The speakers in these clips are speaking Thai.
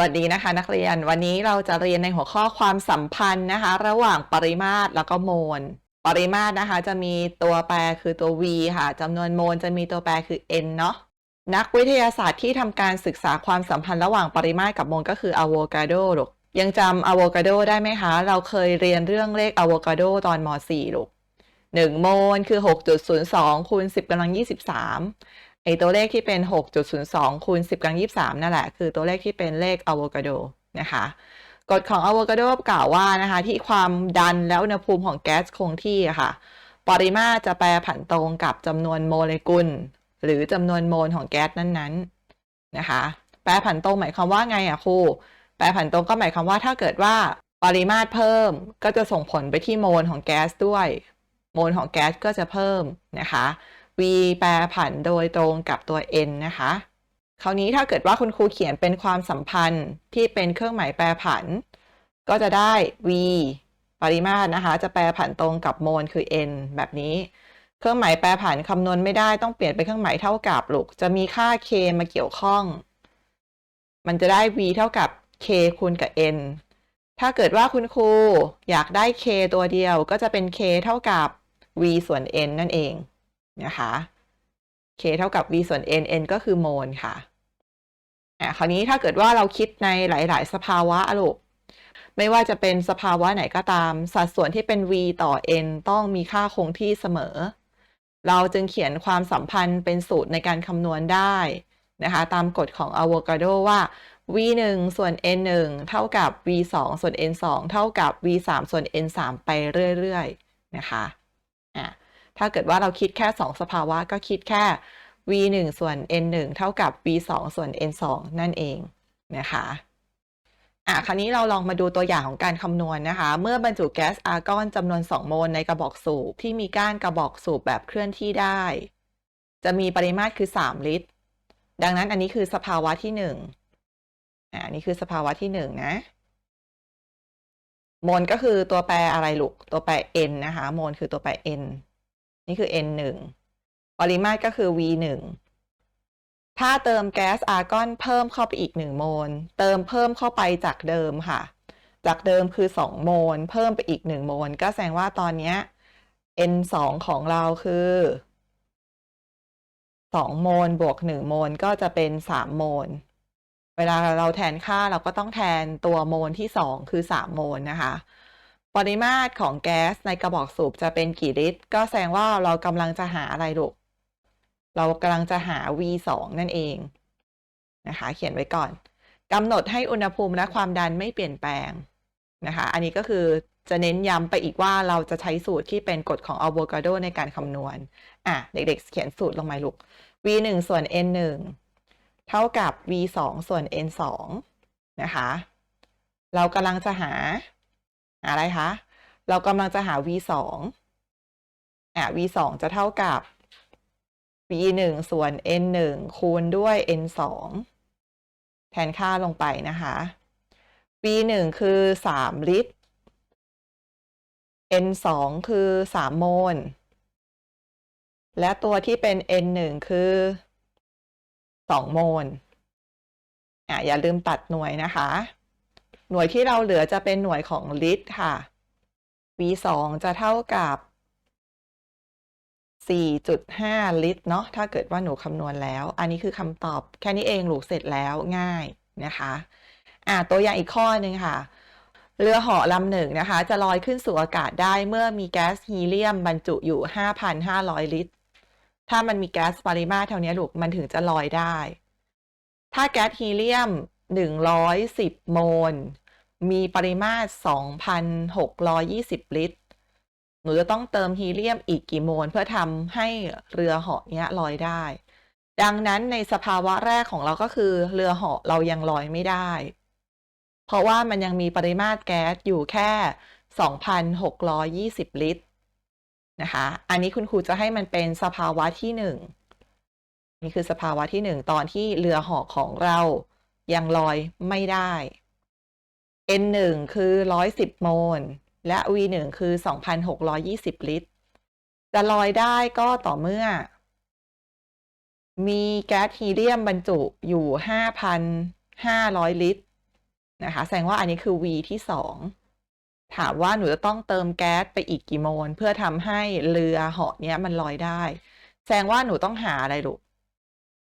วัสดีนะคะนักเรียนวันนี้เราจะเรียนในหัวข้อความสัมพันธ์นะคะ ระหว่างปริมาตรแล้วก็โมล ปริมาตรนะคะ จะมีตัวแปรคือตัว v ค่ะจำนวนโมลจะมีตัวแปรคือ n เนาะนักวิทยาศาสตร์ที่ทำการศึกษาความสัมพันธ์ระหว่างปริมาตรกับโมลก็คืออะโวกาโดลูกยังจำอะโวกาโดได้ไหมคะ เราเคยเรียนเรื่องเลขอะโวกาโดตอนม .4 ลูก1โมลคือ 6.02คูณ10กำลัง23 ไอตัวเลขที่เป็น 6.02คูณ10กำลัง23 นั่นแหละ คือตัวเลขที่เป็นเลขอะโวคาโดนะคะกฎของอะโวคาโดกล่าวว่านะคะที่ความดันและอุณหภูมิของแก๊สคงที่อะค่ะ ปริมาตรจะแปรผันตรงกับจำนวนโมเลกุล หรือจำนวนโมลของแก๊สนั้นๆนะคะ แปรผันตรงหมายความว่าไงอะครูแปรผันตรงก็หมายความว่าถ้าเกิดว่าปริมาตรเพิ่มก็จะส่งผลไปที่โมลของแก๊สด้วย โมลของแก๊สก็จะเพิ่มนะคะ v แปรผันโดยตรงกับตัว n นะคะ คราวนี้ถ้าเกิดว่าคุณครูเขียนเป็นความสัมพันธ์ที่เป็นเครื่องหมายแปรผัน ก็จะได้ v ปริมาตรนะคะ จะแปรผันตรงกับโมลคือ n แบบนี้ เครื่องหมายแปรผันคำนวณไม่ได้ต้องเปลี่ยนเป็นเครื่องหมายเท่ากับลูก จะมีค่า k มาเกี่ยวข้อง มันจะได้ v เท่ากับ k คูณกับ n ถ้าเกิดว่าคุณครูอยากได้ k ตัวเดียวก็จะเป็น k เท่ากับ v ส่วน n นั่นเอง นะคะ k เท่ากับ v ส่วน n n ก็คือโมลค่ะอะคราวนี้ถ้าเกิดว่าเราคิดในหลาย ๆ สภาวะอะลูกไม่ว่าจะเป็นสภาวะไหนก็ตาม สัดส่วนที่เป็น v ต่อ n ต้องมีค่าคงที่เสมอ เราจึงเขียนความสัมพันธ์เป็นสูตรในการคำนวณได้นะคะ ตามกฎของอะโวคาโดว่า v 1ส่วน n 1เท่ากับ v 2ส่วน n 2เท่ากับ v 3ส่วน n 3ไปเรื่อย ๆ นะคะ ถ้าเกิดว่าเราคิดแค่ 2 สภาวะก็คิดแค่ v 1ส่วน n 1เท่ากับ v 2ส่วน n 2นั่นเองนะคะอะคราวนี้เราลองมาดูตัวอย่างของการคำนวณนะคะ เมื่อบรรจุแก๊สอาร์กอนจำนวน 2 โมลในกระบอกสูบที่มีก้านกระบอกสูบแบบเคลื่อนที่ได้ จะมีปริมาตรคือ 3 ลิตร ดังนั้นอันนี้คือสภาวะที่1อ่านี่คือสภาวะที่1นะโมลก็คือตัวแปรอะไรลูกตัวแปร n นะคะโมลคือตัวแปร n นี่คือ n 1ปริมาตรก็คือ v 1ถ้าเติมแก๊สอาร์กอนเพิ่มเข้าไปอีก 1 โมล เติมเพิ่มเข้าไปจากเดิมค่ะ จากเดิมคือ 2 โมล เพิ่มไปอีก 1 โมล ก็แสดงว่าตอนนี้ n 2ของเราคือ 2 โมลบวก 1 โมล ก็จะเป็น 3 โมล เวลาเราแทนค่าเราก็ต้องแทนตัวโมลที่ 2 คือ 3 โมลนะคะ ปริมาตรของแก๊สในกระบอกสูบจะเป็นกี่ลิตร ก็แสดงว่าเรากำลังจะหาอะไรลูก เรากำลังจะหา v 2นั่นเองนะคะ เขียนไว้ก่อนกำหนดให้อุณหภูมิและความดันไม่เปลี่ยนแปลงนะคะ อันนี้ก็คือจะเน้นย้ำไปอีกว่าเราจะใช้สูตรที่เป็นกฎของอะโวคาโดในการคำนวณ อะ เด็กๆ เขียนสูตรลงมาลูก v 1ส่วน n 1เท่ากับ v 2ส่วน n 2นะคะ เรากำลังจะหา อะไรคะ เรากำลังจะหา v 2อะ v 2จะเท่ากับ v 1ส่วน n 1คูณด้วย n 2แทนค่าลงไปนะคะ v 1คือ3ลิตร n 2คือ3โมล และตัวที่เป็น n 1คือ2โมล อะอย่าลืมตัดหน่วยนะคะ หน่วยที่เราเหลือจะเป็นหน่วยของลิตรค่ะ v 2จะเท่ากับ 4.5 ลิตรเนาะ ถ้าเกิดว่าหนูคำนวณแล้ว อันนี้คือคำตอบแค่นี้เองหลูกเสร็จแล้วง่ายนะคะอะตัวอย่างอีกข้อหนึ่งค่ะ เรือเหาะลำหนึ่งนะคะ จะลอยขึ้นสู่อากาศได้เมื่อมีแก๊สฮีเลียมบรรจุอยู่ 5,500 ลิตร ถ้ามันมีแก๊สปริมาตรเท่านี้ลูกมันถึงจะลอยได้ ถ้าแก๊สฮีเลียม 110 โมล มีปริมาตร 2,620 ลิตร หนูจะต้องเติมฮีเลียมอีกกี่โมลเพื่อทำให้เรือเหาะเนี้ยลอยได้ ดังนั้นในสภาวะแรกของเราก็คือเรือเหาะเรายังลอยไม่ได้ เพราะว่ามันยังมีปริมาตรแก๊สอยู่แค่ 2,620 ลิตรนะคะ อันนี้คุณครูจะให้มันเป็นสภาวะที่หนึ่งนี่คือสภาวะที่หนึ่งตอนที่เรือเหาะของเรายังลอยไม่ได้ n 1 คือ 110 โมล และ v 1 คือ 2,620 ลิตร จะลอยได้ก็ต่อเมื่อ มีแก๊สฮีเลียมบรรจุอยู่ 5,500 ลิตรนะคะ แสดงว่าอันนี้คือ v ที่สองถามว่าหนูจะต้องเติมแก๊สไปอีกกี่โมล เพื่อทำให้เรือเหาะเนี้ยมันลอยได้ แสดงว่าหนูต้องหาอะไรลูก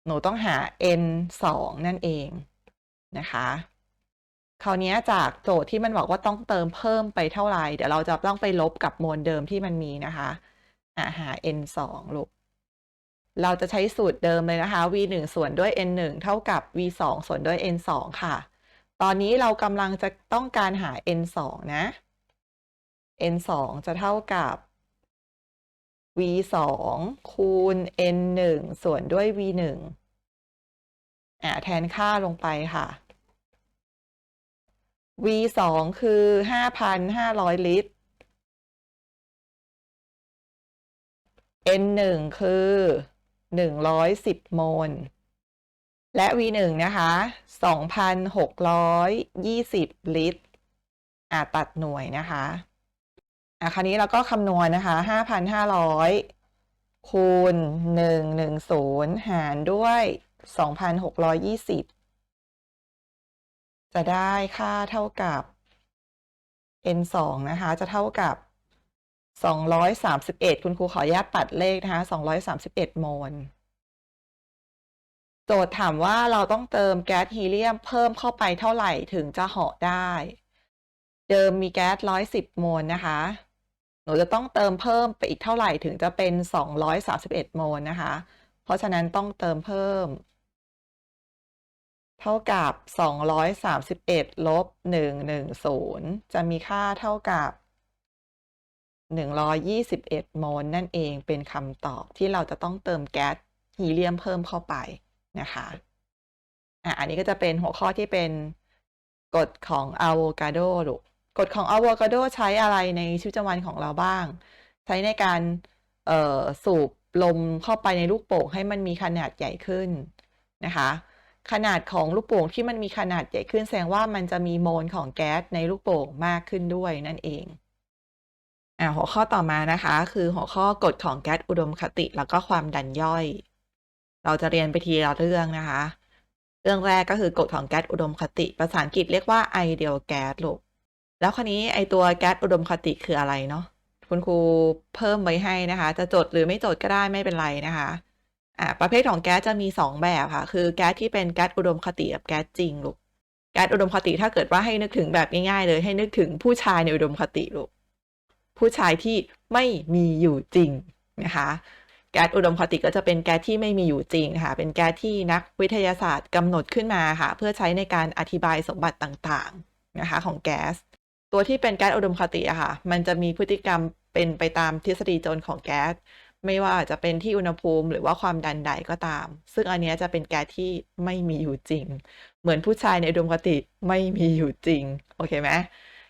หนูต้องหา n สองนั่นเองนะคะ คราวนี้จากโจทย์ที่มันบอกว่าต้องเติมเพิ่มไปเท่าไหร่ เดี๋ยวเราจะต้องไปลบกับโมลเดิมที่มันมีนะคะอ่าหา n สองลูกเราจะใช้สูตรเดิมเลยนะคะ v หนึ่งส่วนด้วย n หนึ่งเท่ากับ v สองส่วนด้วย n สองค่ะ ตอนนี้เรากำลังจะต้องการหา n สองนะ n สองจะเท่ากับ v สองคูณ n หนึ่งส่วนด้วย v หนึ่งอ่าแทนค่าลงไปค่ะ v สองคือห้าพันห้าร้อยลิตร n หนึ่งคือหนึ่งร้อยสิบโมล และ v หนึ่งนะคะสองพันหกร้อยยี่สิบลิตร อ่าตัดหน่วยนะคะอะคราวนี้เราก็คำนวณนะคะห้าพันห้าร้อยคูณหนึ่งหนึ่งศูนย์หารด้วยสองพันหกร้อยยี่สิบ จะได้ค่าเท่ากับ n สองนะคะ จะเท่ากับสองร้อยสามสิบเอ็ดคุณครูขออนุญาตปัดเลขนะคะสองร้อยสามสิบเอ็ดโมล โจทย์ถามว่าเราต้องเติมแก๊สฮีเลียมเพิ่มเข้าไปเท่าไหร่ถึงจะเหาะได้ เดิมมีแก๊สร้อยสิบโมลนะคะ หนูจะต้องเติมเพิ่มไปอีกเท่าไหร่ถึงจะเป็นสองร้อยสามสิบเอ็ดโมลนะคะ เพราะฉะนั้นต้องเติมเพิ่ม เท่ากับสองร้อยสามสิบเอ็ดลบหนึ่งหนึ่งศูนย์จะมีค่าเท่ากับหนึ่งร้อยยี่สิบเอ็ดโมลนั่นเองเป็นคำตอบที่เราจะต้องเติมแก๊สฮีเลียมเพิ่มเข้าไปนะคะอะอันนี้ก็จะเป็นหัวข้อที่เป็นกฎของอะโวคาโดลูกกฎของอะโวคาโดใช้อะไรในชีวิตประจำวันของเราบ้าง ใช้ในการสูบลมเข้าไปในลูกโป่งให้มันมีขนาดใหญ่ขึ้นนะคะ ขนาดของลูกโป่งที่มันมีขนาดใหญ่ขึ้นแสดงว่ามันจะมีโมลของแก๊สในลูกโป่งมากขึ้นด้วยนั่นเองอ่าหัวข้อต่อมานะคะ คือหัวข้อกฎของแก๊สอุดมคติแล้วก็ความดันย่อย เราจะเรียนไปทีละเรื่องนะคะ เรื่องแรกก็คือกฎของแก๊สอุดมคติ ภาษาอังกฤษเรียกว่า ideal gas ลูกแล้วคราวนี้ไอตัวแก๊สอุดมคติคืออะไรเนาะคุณครูเพิ่มไว้ให้นะคะ จะจดหรือไม่จดก็ได้ไม่เป็นไรนะคะ อ่าประเภทของแก๊สจะมีสองแบบค่ะ คือแก๊สที่เป็นแก๊สอุดมคติกับแก๊สจริงลูก แก๊สอุดมคติถ้าเกิดว่าให้นึกถึงแบบง่ายๆเลย ให้นึกถึงผู้ชายในอุดมคติลูก ผู้ชายที่ไม่มีอยู่จริงนะคะแก๊สอุดมคติก็จะเป็นแก๊สที่ไม่มีอยู่จริงค่ะ เป็นแก๊สที่นักวิทยาศาสตร์กำหนดขึ้นมาค่ะ เพื่อใช้ในการอธิบายสมบัติต่างๆนะคะของแก๊ส ตัวที่เป็นแก๊สอุดมคติอะค่ะ มันจะมีพฤติกรรมเป็นไปตามทฤษฎีโจรของแก๊ส ไม่ว่าจะเป็นที่อุณหภูมิหรือว่าความดันใดก็ตาม ซึ่งอันนี้จะเป็นแก๊สที่ไม่มีอยู่จริง เหมือนผู้ชายในอุดมคติไม่มีอยู่จริง โอเคไหม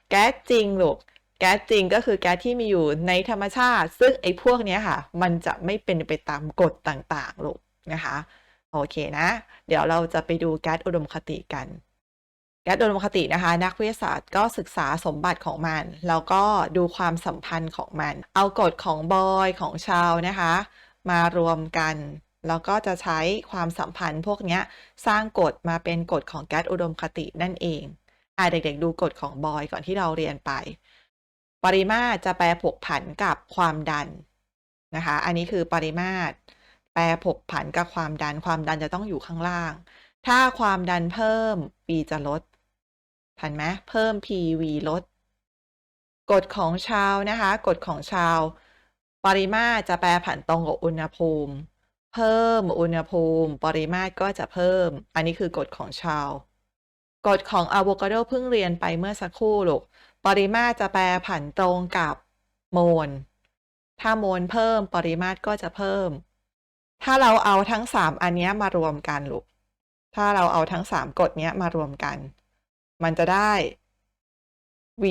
แก๊สจริงลูกแก๊สจริงก็คือแก๊สที่มีอยู่ในธรรมชาติ ซึ่งไอ้พวกนี้ค่ะ มันจะไม่เป็นไปตามกฎต่างๆลูกนะคะ โอเคนะ เดี๋ยวเราจะไปดูแก๊สอุดมคติกัน แก๊สอุดมคตินะคะ นักวิทยาศาสตร์ก็ศึกษาสมบัติของมัน แล้วก็ดูความสัมพันธ์ของมัน เอากฎของบอยของชาวนะคะ มารวมกัน แล้วก็จะใช้ความสัมพันธ์พวกนี้สร้างกฎมาเป็นกฎของแก๊สอุดมคตินั่นเองอ่าเด็กๆ ดูกฎของบอยก่อนที่เราเรียนไป ปริมาตรจะแปรผกผันกับความดันนะคะ อันนี้คือปริมาตรแปรผกผันกับความดัน ความดันจะต้องอยู่ข้างล่าง ถ้าความดันเพิ่ม P จะลด ทันไหมเพิ่ม PV ลดกฎของชาวนะคะกฎของชาว ปริมาตรจะแปรผันตรงกับอุณหภูมิ เพิ่มอุณหภูมิ ปริมาตรก็จะเพิ่ม อันนี้คือกฎของชาวกฎของอะโวคาโดเพิ่งเรียนไปเมื่อสักครู่ลูกปริมาตรจะแปรผันตรงกับโมลถ้าโมลเพิ่มปริมาตรก็จะเพิ่ม ถ้าเราเอาทั้งสามอันนี้มารวมกันลูกถ้าเราเอาทั้งสามกฎนี้มารวมกัน มันจะได้ v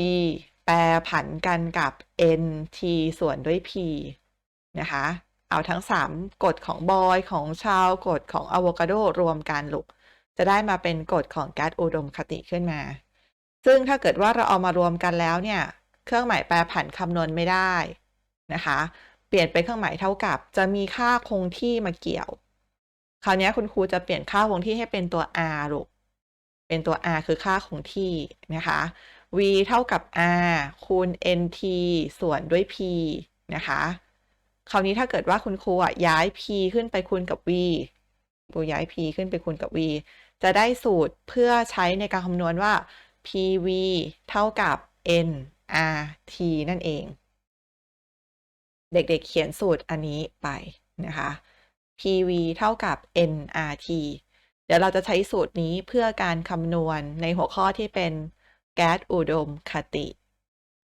แปรผันกันกับ n t ส่วนด้วย p นะคะ เอาทั้งสามกฎของบอยของชาวกฎของอะโวคาโดรวมกันลูก จะได้มาเป็นกฎของแก๊สอุดมคติขึ้นมา ซึ่งถ้าเกิดว่าเราเอามารวมกันแล้วเนี่ย เครื่องหมายแปรผันคำนวณไม่ได้นะคะ เปลี่ยนเป็นเครื่องหมายเท่ากับ จะมีค่าคงที่มาเกี่ยว คราวนี้คุณครูจะเปลี่ยนค่าคงที่ให้เป็นตัว r ลูก เป็นตัว r คือค่าคงที่นะคะ v เท่ากับ r คูณ nt ส่วนด้วย p นะคะคราวนี้ถ้าเกิดว่าคุณครูอะย้าย p ขึ้นไปคูณกับ v ครูย้าย p ขึ้นไปคูณกับ v จะได้สูตรเพื่อใช้ในการคำนวณว่า pv เท่ากับ nrt นั่นเอง เด็กๆเขียนสูตรอันนี้ไปนะคะ pv เท่ากับ nrt ดี๋ยวเราจะใช้สูตรนี้เพื่อการคำนวณในหัวข้อที่เป็นแก๊สอุดมคติ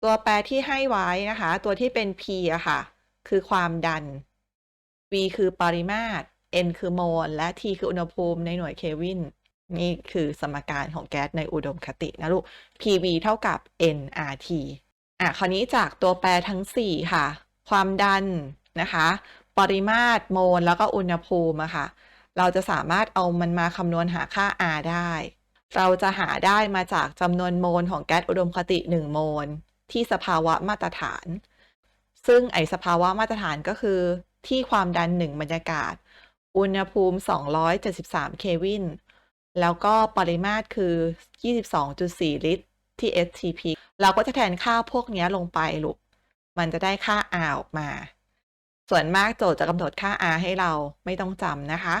ตัวแปรที่ให้ไว้นะคะ ตัวที่เป็น p อะค่ะ คือความดัน v คือปริมาตร n คือโมล และ t คืออุณหภูมิในหน่วยเคลวิน นี่คือสมการของแก๊สในอุดมคตินะลูก PV เท่ากับ nRT อะ คราวนี้จากตัวแปรทั้ง 4 ค่ะ ความดันนะคะ ปริมาตรโมล แล้วก็อุณหภูมิอะค่ะ เราจะสามารถเอามันมาคำนวณหาค่า R ได้ เราจะหาได้มาจากจำนวนโมลของแก๊สอุดมคติ 1 โมล ที่สภาวะมาตรฐาน ซึ่งไอสภาวะมาตรฐานก็คือ ที่ความดัน 1 บรรยากาศ อุณหภูมิ 273 เควิน แล้วก็ปริมาตรคือ 22.4 ลิตรที่ STP เราก็จะแทนค่าพวกนี้ลงไปลูก มันจะได้ค่า R ออกมา ส่วนมากโจทย์จะกำหนดค่า R ให้เราไม่ต้องจำนะคะ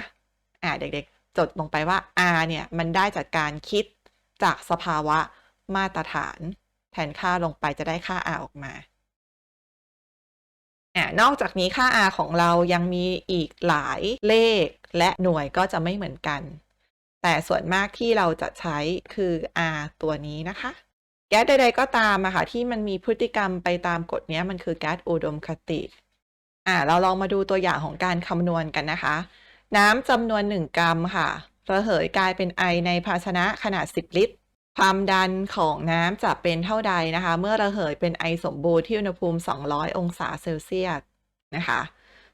อ่าเด็กๆ จดลงไปว่า R เนี่ย มันได้จากการคิดจากสภาวะมาตรฐาน แทนค่าลงไปจะได้ค่า R ออกมาอ่านอกจากนี้ค่า R ของเรายังมีอีกหลายเลขและหน่วยก็จะไม่เหมือนกัน แต่ส่วนมากที่เราจะใช้คือ R ตัวนี้นะคะแก๊สใดๆก็ตามอะค่ะที่มันมีพฤติกรรมไปตามกฎเนี้ยมันคือแก๊สอุดมคติ อ่าเราลองมาดูตัวอย่างของการคำนวณกันนะคะ น้ำจำนวน 1 กรัมค่ะ ระเหยกลายเป็นไอในภาชนะขนาด 10 ลิตร ความดันของน้ำจะเป็นเท่าใดนะคะ เมื่อระเหยเป็นไอสมบูรณ์ที่อุณหภูมิ 200 องศาเซลเซียสนะคะ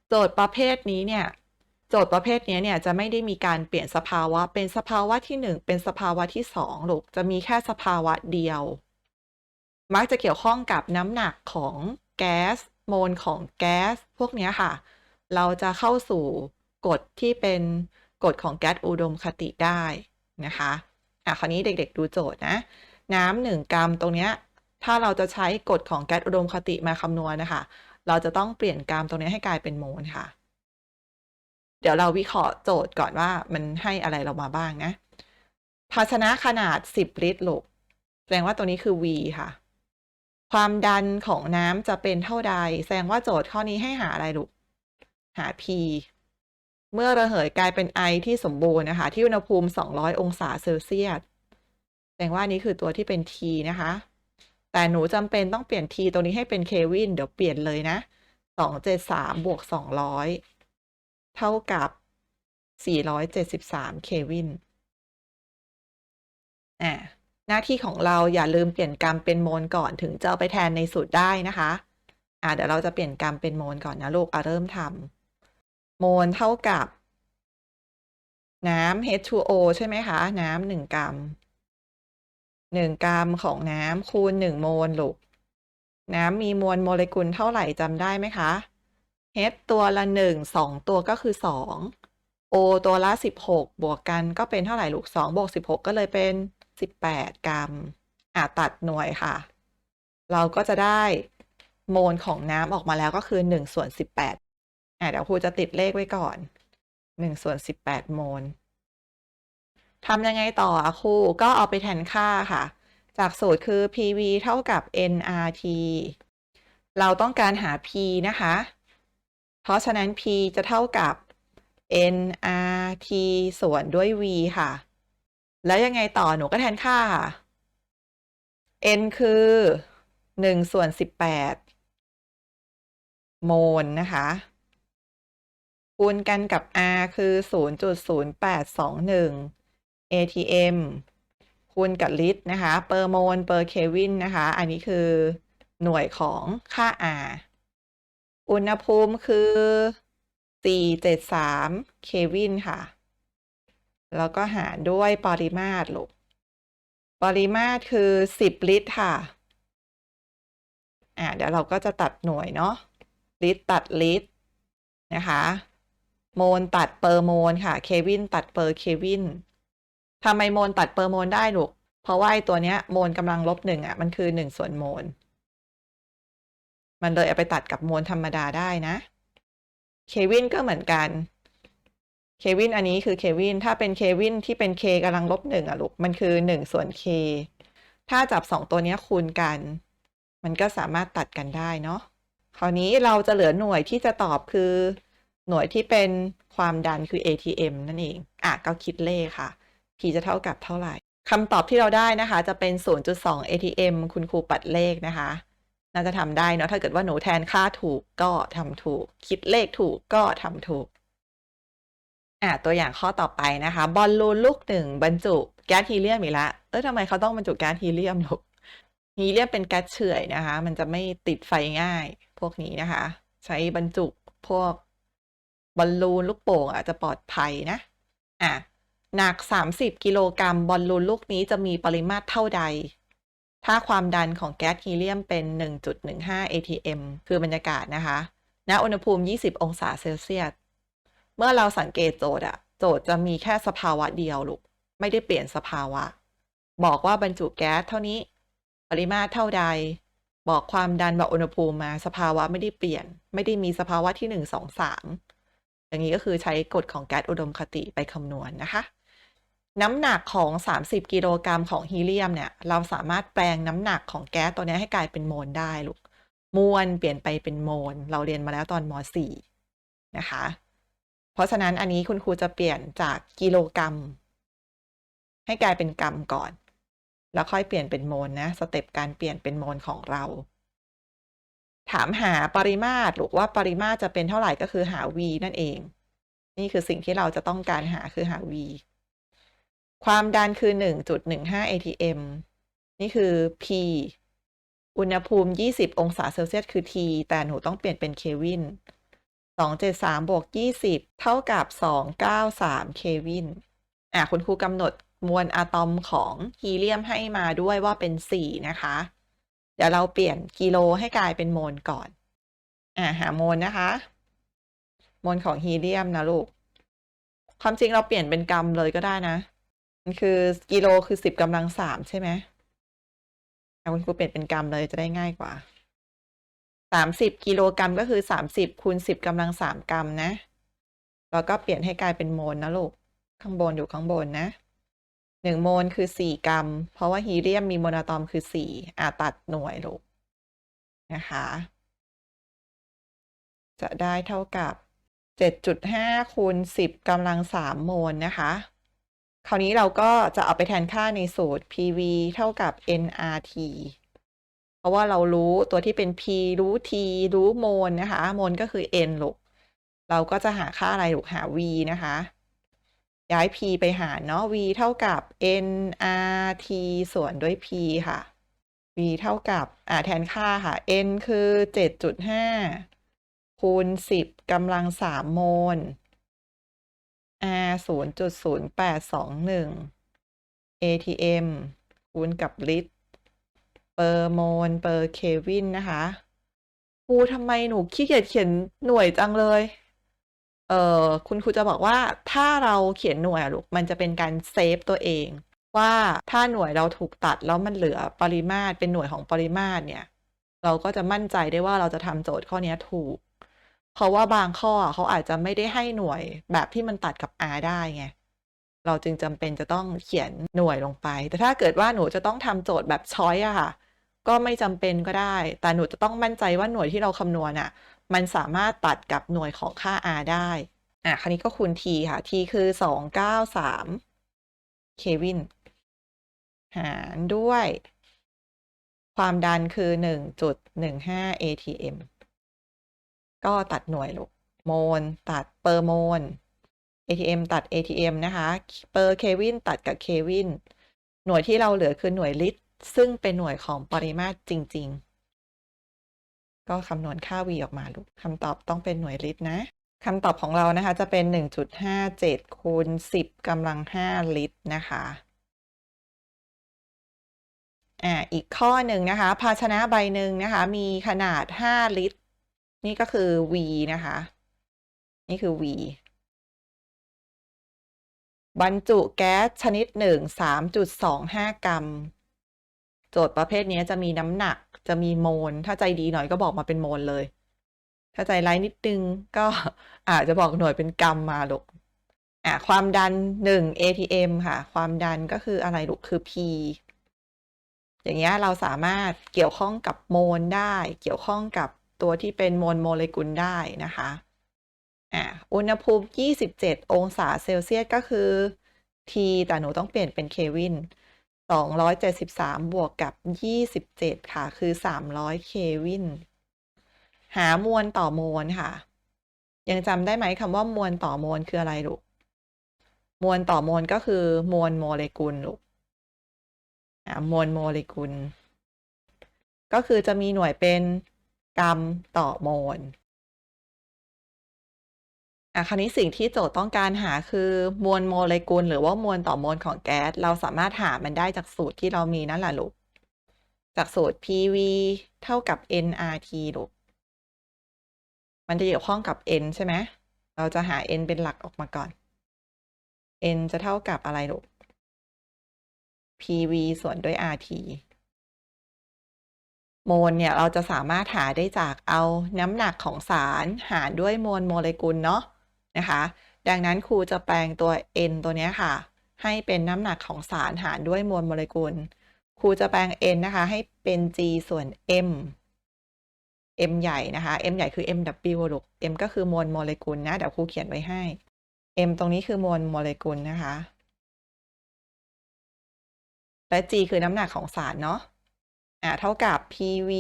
โจทย์ประเภทนี้เนี่ยโจทย์ประเภทนี้เนี่ยจะไม่ได้มีการเปลี่ยนสภาวะเป็นสภาวะที่ 1 เป็นสภาวะที่2ลูกจะมีแค่สภาวะเดียว มักจะเกี่ยวข้องกับน้ำหนักของแก๊สโมลของแก๊สพวกนี้ค่ะ เราจะเข้าสู่ กฎที่เป็นกฎของแก๊สอุดมคติได้นะคะอะคราวนี้เด็กๆดูโจทย์นะ น้ำหนึ่งกรัมตรงเนี้ยถ้าเราจะใช้กฎของแก๊สอุดมคติมาคำนวณนะคะ เราจะต้องเปลี่ยนกรัมตรงนี้ให้กลายเป็นโมลค่ะ เดี๋ยวเราวิเคราะห์โจทย์ก่อนว่ามันให้อะไรเรามาบ้างนะ ภาชนะขนาด 10 ลิตรลูกแสดงว่าตัวนี้คือ V ค่ะ ความดันของน้ำจะเป็นเท่าใด แสดงว่าโจทย์ข้อนี้ให้หาอะไรลูก หา P เมื่อระเหยกลายเป็นไอที่สมบูรณ์นะคะ ที่อุณหภูมิ 200 องศาเซลเซียสแสดงว่านี้คือตัวที่เป็น T นะคะ แต่หนูจำเป็นต้องเปลี่ยน T ตัวนี้ให้เป็นเควินเดี๋ยวเปลี่ยนเลยนะ 273บวก200 เท่ากับ 473เควินอ่าหน้าที่ของเราอย่าลืมเปลี่ยนกรัมเป็นโมลก่อนถึงจะเอาไปแทนในสูตรได้นะคะ อ่าเดี๋ยวเราจะเปลี่ยนกรัมเป็นโมลก่อนนะลูกอะเริ่มทำ โมลเท่ากับ น้ำ H2O ใช่ไหมคะ น้ำหนึ่งกรัมหนึ่งกรัมของน้ำคูณหนึ่งโมลลูกน้ำมีมวลโมเลกุลเท่าไหร่จำได้ไหมคะ H ตัวละหนึ่งสองตัวก็คือสอง O ตัวละสิบหกบวกกันก็เป็นเท่าไหร่ลูกสองบวกสิบหกก็เลยเป็นสิบแปดกรัมอะตัดหน่วยค่ะ เราก็จะได้โมลของน้ำออกมาแล้วก็คือหนึ่งส่วนสิบแปด อะเดี๋ยวครูจะติดเลขไว้ก่อนหนึ่งส่วนสิบแปดโมลทำยังไงต่อครูก็เอาไปแทนค่าค่ะ จากสูตรคือ PV เท่ากับ nRT เราต้องการหา P นะคะ เพราะฉะนั้น P จะเท่ากับ nRT ส่วนด้วย V ค่ะ แล้วยังไงต่อหนูก็แทนค่าค่ะ n คือ1ส่วน18 โมลนะคะ คูณกันกับ r คือ 0.0821 atm คูณกับลิตรนะคะ เปอร์โมลเปอร์เควินนะคะ อันนี้คือหน่วยของค่า r อุณหภูมิคือ 473 เควินค่ะ แล้วก็หารด้วยปริมาตรลูก ปริมาตรคือ 10 ลิตรค่ะ อ่าเดี๋ยวเราก็จะตัดหน่วยเนาะ ลิตรตัดลิตรนะคะ โมลตัดเปอร์โมลค่ะ เควินตัดเปอร์เควินทำไมโมลตัดเปอร์โมลได้ลูก เพราะว่าไอ้ตัวเนี้ยโมลกำลังลบหนึ่งอะ มันคือหนึ่งส่วนโมลมันเลยเอาไปตัดกับโมลธรรมดาได้นะ เควินก็เหมือนกัน เควินอันนี้คือเควิน ถ้าเป็นเควินที่เป็นเคกำลังลบหนึ่งอะลูก มันคือหนึ่งส่วนเค ถ้าจับสองตัวเนี้ยคูณกัน มันก็สามารถตัดกันได้เนาะ คราวนี้เราจะเหลือหน่วยที่จะตอบคือ หน่วยที่เป็นความดันคือ ATM นั่นเอง อะ ก็คิดเลขค่ะ P จะเท่ากับเท่าไหร่คำตอบที่เราได้นะคะ จะเป็น 0.2 ATM คุณครูปัดเลขนะคะ น่าจะทำได้เนาะ ถ้าเกิดว่าหนูแทนค่าถูกก็ทำถูก คิดเลขถูกก็ทำถูก อะ ตัวอย่างข้อต่อไปนะคะ บอลลูนลูกหนึ่งบรรจุแก๊สฮีเลียมอีกแล้วเออทำไมเขาต้องบรรจุแก๊สฮีเลียมลูกฮีเลียมเป็นแก๊สเฉื่อยนะคะ มันจะไม่ติดไฟง่าย พวกนี้นะคะ ใช้บรรจุพวก บอลลูนลูกโป่งอาจจะปลอดภัยนะอะหนักสามสิบกิโลกรัมบอลลูนลูกนี้จะมีปริมาตรเท่าใด ถ้าความดันของแก๊สฮีเลียมเป็น 1.15 atm คือบรรยากาศนะคะณนะอุณหภูมิ 20 องศาเซลเซียส เมื่อเราสังเกตโจทย์อะโจทย์จะมีแค่สภาวะเดียวลูก ไม่ได้เปลี่ยนสภาวะ บอกว่าบรรจุแก๊สเท่านี้ ปริมาตรเท่าใด บอกความดันบอกอุณหภูมิมา สภาวะไม่ได้เปลี่ยน ไม่ได้มีสภาวะที่ 1 2 3 อย่างนี้ก็คือใช้กฎของแก๊สอุดมคติไปคำนวณนนะคะ น้ำหนักของ 30 กิโลกรัมของฮีเลียมเนี่ย เราสามารถแปลงน้ำหนักของแก๊สตัวนี้ให้กลายเป็นโมลได้ลูกมวลเปลี่ยนไปเป็นโมล เราเรียนมาแล้วตอนม .4 นะคะ เพราะฉะนั้นอันนี้คุณครูจะเปลี่ยนจากกิโลกรัม ให้กลายเป็นกรัมก่อน แล้วค่อยเปลี่ยนเป็นโมลนะ สเต็ปการเปลี่ยนเป็นโมลของเรา ถามหาปริมาตรหรือว่าปริมาตรจะเป็นเท่าไหร่ก็คือหา v นั่นเอง นี่คือสิ่งที่เราจะต้องการหาคือหา v ความดันคือ 1.15 atm นี่คือ p อุณหภูมิ 20 องศาเซลเซียสคือ t แต่หนูต้องเปลี่ยนเป็นเควิน273บวก20 เท่ากับ 293 เควินอะคุณครูกำหนดมวลอะตอมของฮีเลียมให้มาด้วยว่าเป็น 4 นะคะ เดี๋ยวเราเปลี่ยนกิโลให้กลายเป็นโมลก่อน อะหาโมลนะคะ โมลของฮีเลียมนะลูก ความจริงเราเปลี่ยนเป็นกรัมเลยก็ได้นะมันคือกิโลคือ10กำลังสามใช่ไหมอ่คุณครูเปลี่ยนเป็นกรัมเลยจะได้ง่ายกว่า30กิโลกรัมก็คือ30คูณ10กำลังสามกรัมนะ แล้วก็เปลี่ยนให้กลายเป็นโมลนะลูก ข้างบนอยู่ข้างบนนะ หนึ่งโมลคือสี่กรัม เพราะว่าฮีเลียมมีโมลอะตอมคือสี่อ่าตัดหน่วยลูกนะคะ จะได้เท่ากับเจ็ดจุดห้าคูณสิบกำลังสามโมลนะคะ คราวนี้เราก็จะเอาไปแทนค่าในสูตร PV เท่ากับ nRT เพราะว่าเรารู้ตัวที่เป็น P รู้ T รู้โมลนะคะ โมลก็คือ N ลูกเราก็จะหาค่าอะไรลูกหา V นะคะ ย้าย p ไปหารเนาะ v เท่ากับ nRT ส่วนด้วย p ค่ะ v เท่ากับอ่าแทนค่าค่ะ n คือ 7.5 คูณ 10กำลัง 3 โมล r 0.0821 atm คูณกับลิตรเปอร์โมลเปอร์เควินนะคะครูทำไมหนูขี้เกียจเขียนหน่วยจังเลย เออคุณครูจะบอกว่าถ้าเราเขียนหน่วยอะลูกมันจะเป็นการเซฟตัวเอง ว่าถ้าหน่วยเราถูกตัดแล้วมันเหลือปริมาตรเป็นหน่วยของปริมาตรเนี่ย เราก็จะมั่นใจได้ว่าเราจะทำโจทย์ข้อนี้ถูก เพราะว่าบางข้อเขาอาจจะไม่ได้ให้หน่วยแบบที่มันตัดกับ R ได้ไงเราจึงจำเป็นจะต้องเขียนหน่วยลงไป แต่ถ้าเกิดว่าหนูจะต้องทำโจทย์แบบช้อยอะค่ะ ก็ไม่จำเป็นก็ได้ แต่หนูจะต้องมั่นใจว่าหน่วยที่เราคำนวณอะ มันสามารถตัดกับหน่วยของค่า r ได้ อะคราวนี้ก็คูณ t ค่ะ t คือสองเก้าสามเควินหารด้วย ความดันคือหนึ่งจุดหนึ่งห้า atm ก็ตัดหน่วยลูกโมลตัดเปอร์โมล atm ตัด atm นะคะเปอร์เควินตัดกับเควินหน่วยที่เราเหลือคือหน่วยลิตร ซึ่งเป็นหน่วยของปริมาตรจริง ๆ ก็คำนวณค่า v ออกมาลูกคำตอบต้องเป็นหน่วยลิตรนะคำตอบของเรานะคะจะเป็น 1.57คูณ10กำลัง 5 ลิตรนะคะอ่าอีกข้อหนึ่งนะคะ ภาชนะใบหนึ่งนะคะ มีขนาด 5 ลิตร นี่ก็คือ v นะคะ นี่คือ v บรรจุแก๊สชนิดหนึ่งสามจุดสองห้ากรัม โจทย์ประเภทนี้จะมีน้ำหนัก จะมีโมลถ้าใจดีหน่อยก็บอกมาเป็นโมลเลย ถ้าใจร้ายนิดนึงก็อาจจะบอกหน่วยเป็นกรัมมาลูกอะความดันหนึ่ง atm ค่ะ ความดันก็คืออะไรลูกคือ p อย่างเงี้ยเราสามารถเกี่ยวข้องกับโมลได้ เกี่ยวข้องกับตัวที่เป็นโมลโมเลกุลได้นะคะอะอุณหภูมิ 27 องศาเซลเซียสก็คือ T แต่หนูต้องเปลี่ยนเป็นเควิน 273 บวกกับ 27 ค่ะ คือ 300 เควิน หามวลต่อโมลค่ะ ยังจำได้ไหมคำว่ามวลต่อโมลคืออะไรลูก มวลต่อโมลก็คือมวลโมเลกุลลูกอ่ามวลโมเลกุล ก็คือจะมีหน่วยเป็นกรัมต่อโมล อะคราวนี้สิ่งที่โจทย์ต้องการหาคือมวลโมเลกุล หรือว่ามวลต่อมวลของแก๊ส เราสามารถหามันได้จากสูตรที่เรามีนั่นแหละลูก จากสูตร PV เท่ากับ nRT ลูก มันจะเกี่ยวข้องกับ n ใช่ไหมเราจะหา n เป็นหลักออกมาก่อน n จะเท่ากับอะไรลูก PV ส่วนด้วย RT โมลเนี่ยเราจะสามารถหาได้จากเอาน้ำหนักของสารหารด้วยมวลโมเลกุลเนาะ นะคะ ดังนั้นครูจะแปลงตัว n ตัวนี้ค่ะ ให้เป็นน้ำหนักของสารหารด้วยมวลโมเลกุล ครูจะแปลง n นะคะ ให้เป็น g ส่วน m m ใหญ่นะคะ m ใหญ่คือ mw ลูก m ก็คือมวลโมเลกุลนะ เดี๋ยวครูเขียนไว้ให้ m ตรงนี้คือมวลโมเลกุลนะคะ และ g คือน้ำหนักของสารเนาะ อ่า เท่ากับ PV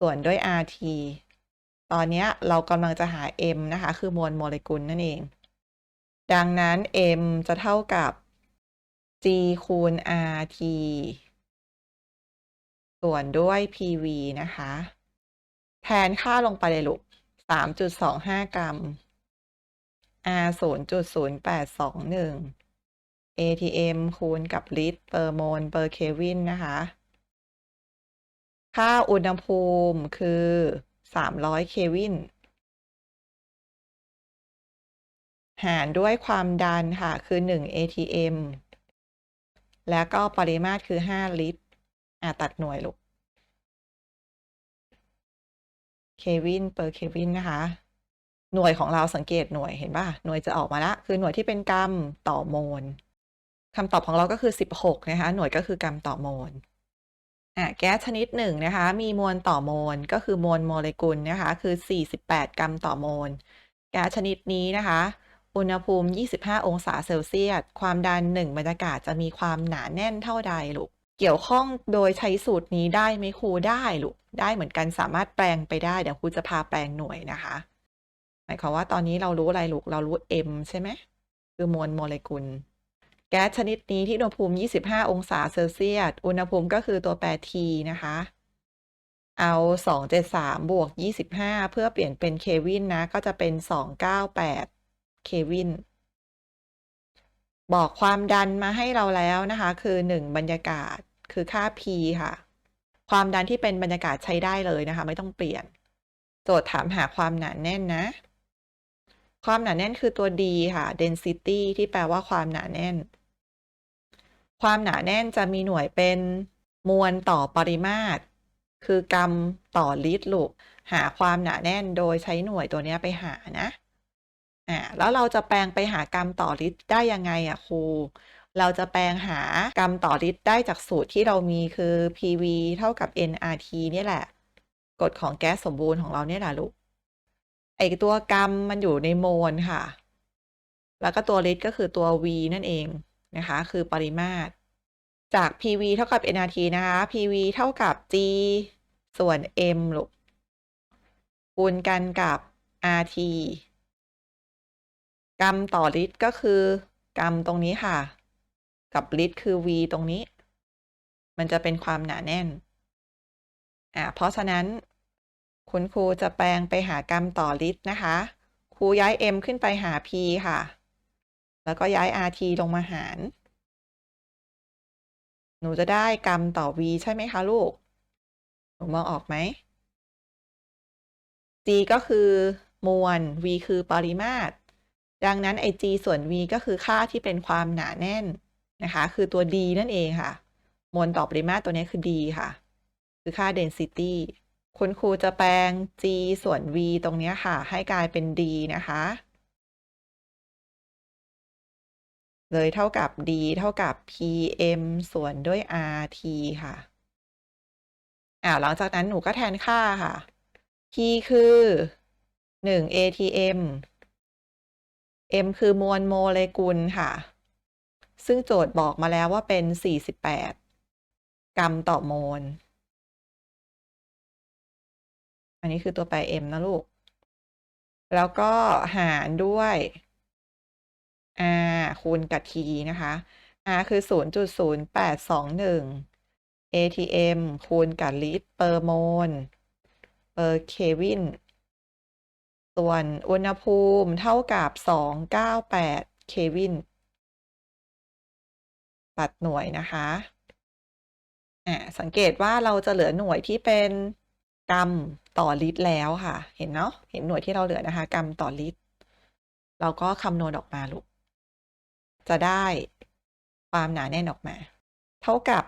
ส่วนด้วย RT ตอนนี้เรากำลังจะหา M นะคะ คือมวลโมเลกุลนั่นเอง ดังนั้น M จะเท่ากับ G คูณ RT ส่วนด้วย PV นะคะ แทนค่าลงไปเลยลูก3.25 กรัม R 0.0821 ATM คูณกับลิตร per mole per Kelvin นะคะ ค่าอุณหภูมิคือ 300เควิน หารด้วยความดันค่ะ คือ 1 atm แล้วก็ปริมาตรคือ 5 ลิตร อะตัดหน่วยลูก เควิน per เควินนะคะ หน่วยของเราสังเกตหน่วยเห็นป่ะ หน่วยจะออกมาละ คือหน่วยที่เป็นกรัมต่อโมลคำตอบของเราก็คือ 16 นะคะ หน่วยก็คือกรัมต่อโมล อะแก๊สชนิดหนึ่งนะคะ มีมวลต่อโมลก็คือมวลโมเลกุลนะคะ คือ 48 กรัมต่อโมล แก๊สชนิดนี้นะคะ อุณหภูมิ 25 องศาเซลเซียส ความดัน 1 บรรยากาศจะมีความหนาแน่นเท่าใดลูก เกี่ยวข้องโดยใช้สูตรนี้ได้ไหมครูได้ลูก ได้เหมือนกันสามารถแปลงไปได้ เดี๋ยวครูจะพาแปลงหน่วยนะคะ หมายความว่าตอนนี้เรารู้อะไรลูก เรารู้ M ใช่ไหม คือมวลโมเลกุล ก๊สชนิดนี้ที่อุณหภูมิ 25 องศาเซลเซียส อุณหภูมิก็คือตัวแปร T นะคะ เอา 273 บวก 25 เพื่อเปลี่ยนเป็นเควินนะ ก็จะเป็น 298 เควิน บอกความดันมาให้เราแล้วนะคะ คือ 1 บรรยากาศ คือค่า P ค่ะ ความดันที่เป็นบรรยากาศใช้ได้เลยนะคะ ไม่ต้องเปลี่ยน โจทย์ถามหาความหนาแน่นนะความหนาแน่นคือตัว D ค่ะ density ที่แปลว่าความหนาแน่น ความหนาแน่นจะมีหน่วยเป็นมวลต่อปริมาตร คือกรัมต่อลิตรลูกหาความหนาแน่นโดยใช้หน่วยตัวนี้ไปหานะอ่าแล้วเราจะแปลงไปหากรัมต่อลิตรได้ยังไงอะครูเราจะแปลงหากรัมต่อลิตรได้จากสูตรที่เรามีคือ PV เท่ากับ nRT เนี่ยแหละ กฎของแก๊สสมบูรณ์ของเราเนี่ยแหละลูก ไอตัวกรัมมันอยู่ในโมลค่ะ แล้วก็ตัวลิตรก็คือตัว V นั่นเอง นะคะ คือปริมาตร จาก PV เท่ากับ nRT นะคะ PV เท่ากับ G ส่วน M ลูกคูณกันกับ RT กรัมต่อลิตรก็คือกรัมตรงนี้ค่ะ กับลิตรคือ V ตรงนี้ มันจะเป็นความหนาแน่น อ่า เพราะฉะนั้นคุณครูจะแปลงไปหากรัมต่อลิตรนะคะ ครูย้าย m ขึ้นไปหา p ค่ะ แล้วก็ย้าย rt ลงมาหาร หนูจะได้กรัมต่อ v ใช่ไหมคะลูก หนูมองออกไหม g ก็คือมวล v คือปริมาตร ดังนั้นไอ G ส่วน V ก็คือค่าที่เป็นความหนาแน่นนะคะ คือตัว D นั่นเองค่ะ มวลต่อปริมาตรตัวนี้คือ D ค่ะ คือค่า density คุณครูจะแปลง G ส่วน V ตรงนี้ค่ะ ให้กลายเป็น D นะคะ เลยเท่ากับ D เท่ากับ PM ส่วนด้วย RT ค่ะอ่าหลังจากนั้นหนูก็แทนค่าค่ะ P คือ1 ATM M คือมวลโมเลกุลค่ะ ซึ่งโจทย์บอกมาแล้วว่าเป็น 48 กรัมต่อโมล อันนี้คือตัวแปร M นะลูก แล้วก็หารด้วย R คูณกับ T นะคะ R คือ 0.0821 ATM คูณกับลิตร per mol per Kelvin ส่วนอุณหภูมิเท่ากับ 298เควินปัดหน่วยนะคะอ่าสังเกตว่าเราจะเหลือหน่วยที่เป็นกรัมต่อลิตรแล้วค่ะ เห็นเนาะ เห็นหน่วยที่เราเหลือนะคะ กรัมต่อลิตร เราก็คำนวณออกมาลูก จะได้ความหนาแน่นออกมา เท่ากับ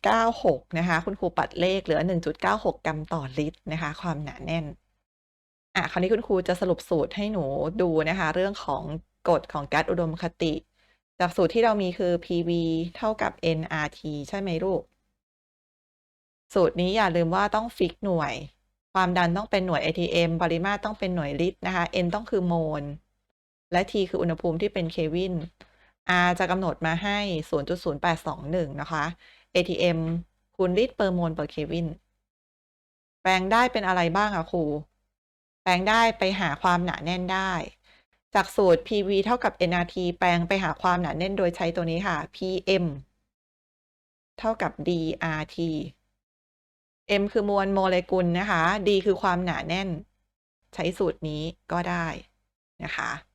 1.96 นะคะ คุณครูปัดเลขเหลือ 1.96 กรัมต่อลิตรนะคะ ความหนาแน่นอะคราวนี้คุณครูจะสรุปสูตรให้หนูดูนะคะ เรื่องของกฎของก๊าซอุดมคติ จากสูตรที่เรามีคือ PV เท่ากับ nRT ใช่ไหมลูก สูตรนี้อย่าลืมว่าต้องฟิกหน่วย ความดันต้องเป็นหน่วย ATM ปริมาตรต้องเป็นหน่วยลิตรนะคะ N ต้องคือโมล และ T คืออุณหภูมิที่เป็นเควิน R จะกำหนดมาให้ 0.0821 นะคะ ATM คูณลิตร per mol per Kelvin แปลงได้เป็นอะไรบ้างอะครู แปลงได้ไปหาความหนาแน่นได้ จากสูตร PV เท่ากับ nRT แปลงไปหาความหนาแน่นโดยใช้ตัวนี้ค่ะ PM เท่ากับ DRT M คือมวลโมเลกุลนะคะ D คือความหนาแน่น ใช้สูตรนี้ก็ได้นะคะ